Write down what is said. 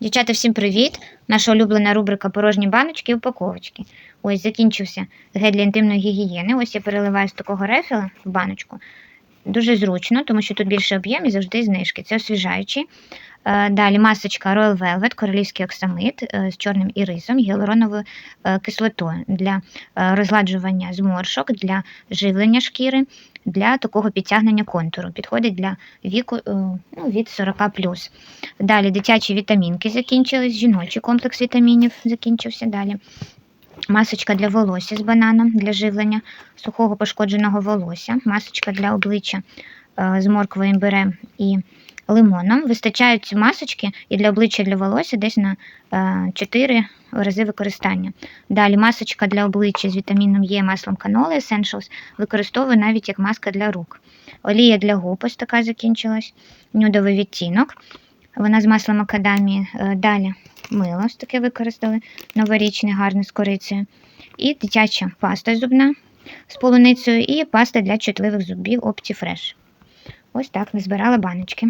Дівчата, всім привіт! Наша улюблена рубрика порожні баночки і упаковочки. Ось закінчився гель для інтимної гігієни. Ось я переливаю з такого рефіла в баночку. Дуже зручно, тому що тут більше об'єм і завжди знижки. Це освіжаючий. Е, Далі масочка Royal Velvet, королівський оксамит е, з чорним ірисом, гіалуроновою е, кислотою для розгладжування зморшок, для живлення шкіри, для такого підтягнення контуру. Підходить для віку ну, від 40 Далі дитячі вітамінки закінчились, жіночий комплекс вітамінів закінчився далі. Масочка для волосся з бананом для живлення сухого пошкодженого волосся, масочка для обличчя з морквою, імбирем і лимоном. Вистачають ці масочки і для обличчя, і для волосся десь на е, 4 рази використання. Далі масочка для обличчя з вітаміном Е, маслом каноли Essentials використовую навіть як маска для рук. Олія для губ ось така закінчилась, нюдовий відтінок. Вона з маслом макадамії. Е, Далі мило ось таке використали, новорічне, гарне з корицею. І дитяча паста зубна з полуницею, і паста для чутливих зубів OptiFresh. Ось так назбирала баночки.